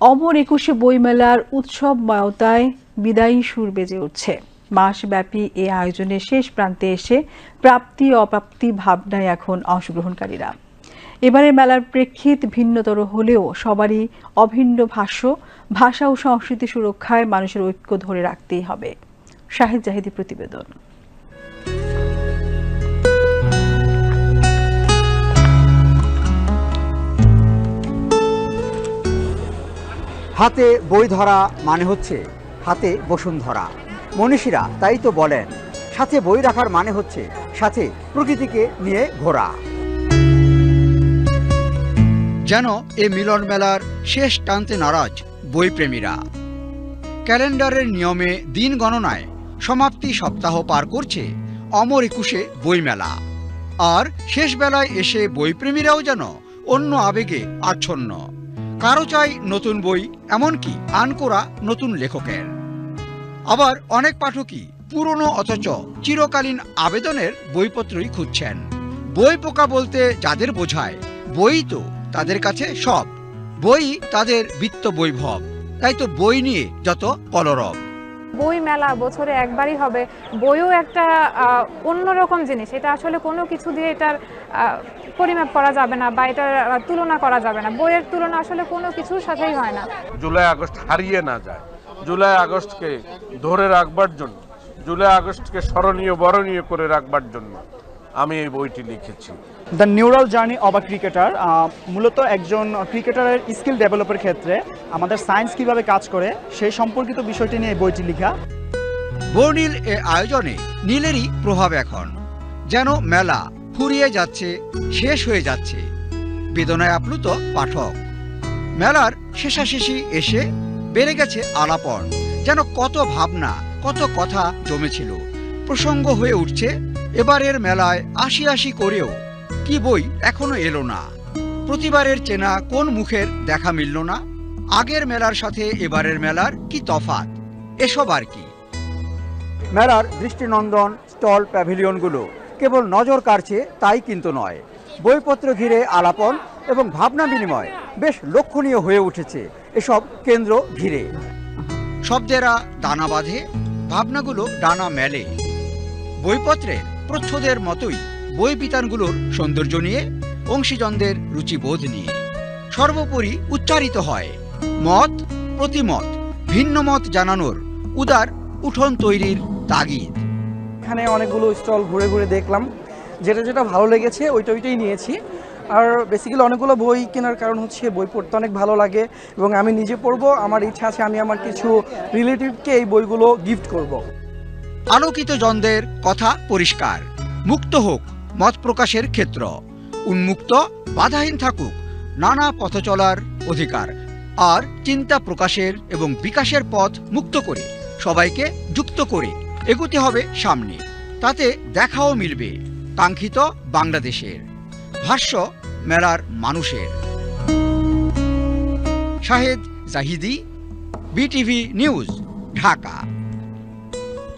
অমর একুশে বইমেলার উৎসব ময়তায় বিদায়ী সুর বেজে উঠছে। মাসব্যাপী এ আয়োজনের শেষ প্রান্তে এসে প্রাপ্তি, অপ্রাপ্তি ভাবনায় এখন অংশগ্রহণকারীরা। এবারে মেলার প্রেক্ষিত ভিন্নতর হলেও সবারই অভিন্ন ভাষ্য, ভাষা ও সংস্কৃতি সুরক্ষায় মানুষের ঐক্য ধরে রাখতেই হবে। শাহিদ জাহিদি প্রতিবেদন। হাতে বই ধরা মানে হচ্ছে হাতে বসুন্ধরা। মনীষীরা তাই তো বলেন, সাথে বই রাখার মানে হচ্ছে সাথে প্রকৃতিকে নিয়ে ঘোরা। যেন এ মিলন মেলার শেষ টানতে নারাজ বইপ্রেমীরা। ক্যালেন্ডারের নিয়মে দিন গণনায় সমাপ্তি সপ্তাহ পার করছে অমর একুশে বইমেলা। আর শেষ বেলায় এসে বইপ্রেমীরাও যেন অন্য আবেগে আচ্ছন্ন। কারও চাই নতুন বই, এমনকি আনকোরা নতুন লেখকের। আবার অনেক পাঠকই পুরনো অথচ চিরকালীন আবেদনের বইপত্রই খুঁজছেন। বই পোকা বলতে যাদের বোঝায়, বই তো তাদের কাছে সব। বই তাদের বিত্ত বৈভব। তাই তো বই নিয়ে যত কলরব। বই মেলা বছরে একবারই হবে। বইও একটা অন্যরকম জিনিস। এটা আসলে কোনো কিছু দিয়ে এটার পরিমাপ করা যাবে না বা এটার তুলনা করা যাবে না। বইয়ের তুলনা আসলে কোনো কিছুর সাথেই হয় না। জুলাই আগস্ট হারিয়ে না যায়। জুলাই আগস্টকে ধরে রাখবার জন্য, জুলাই আগস্টকে স্মরণীয়, বরণীয় করে রাখবার জন্য আমি এই বইটি লিখেছি। The neural journey of a cricketer মূলত একজন ক্রিকেটারের স্কিল ডেভেলপের ক্ষেত্রে আমাদের সায়েন্স কীভাবে কাজ করে সেই সম্পর্কিত বিষয়টি নিয়ে এই বইটি লেখা। বর্ণিল এ আয়োজনে নীলেরই প্রভাব এখন। যেন মেলা ফুরিয়ে যাচ্ছে শেষ হয়ে যাচ্ছে। বেদনায় আপ্লুত পাঠক। মেলার শেষাশেষি এসে বেড়ে গেছে আলাপন। যেন কত ভাবনা কত কথা জমেছিল। প্রসঙ্গ হয়ে উঠছে এবারের মেলায় আশি আশি করেও কি বই এখনও এলো না? প্রতিবারের চেনা কোন মুখের দেখা মিলল না? আগের মেলার সাথে এবারের মেলার কি তফাত এসব আর কি? মেলার দৃষ্টিনন্দন, স্টল, প্যাভিলিয়নগুলো কেবল নজর কাড়ছে তাই কিন্তু নয়। বইপত্র ঘিরে আলাপন এবং ভাবনা বিনিময় বেশ লক্ষণীয় হয়ে উঠেছে এসব কেন্দ্র ঘিরে। শব্দেরা দানা বাঁধে, ভাবনাগুলো ডানা মেলে। বইপত্রে প্রচ্ছদের মতোই বই বিতানগুলোর সৌন্দর্য নিয়ে, অংশীজনদের রুচিবোধ নিয়ে। সর্বোপরি উচ্চারিত হয়, মত প্রতিমত, ভিন্ন মত জানানোর উদার উঠোন তৈরির তাগিদ। এখানে অনেকগুলো স্টল ঘুরে ঘুরে দেখলাম। যেটা যেটা ভালো লেগেছে, ওইটা ওইটাই নিয়েছি। আর বেসিক্যালি অনেকগুলো বই কেনার কারণ হচ্ছে বই পড়তে অনেক ভালো লাগে এবং আমি নিজে পড়ব, আমার ইচ্ছা আছে আমি আমার কিছু রিলেটিভকে এই বইগুলো গিফট করব। আলোকিত জনদের কথা পরিষ্কার। মুক্ত হোক মত প্রকাশের ক্ষেত্র। উন্মুক্ত, বাধাহীন থাকুক নানা পথ চলার অধিকার। আর চিন্তা প্রকাশের এবং বিকাশের পথ মুক্ত করে, সবাইকে যুক্ত করে। এগুতে হবে সামনে। তাতে দেখাও মিলবে, কাঙ্ক্ষিত বাংলাদেশের। ভাষ্য, মেলার মানুষের। Shahed Zahidi, BTV news, Dhaka.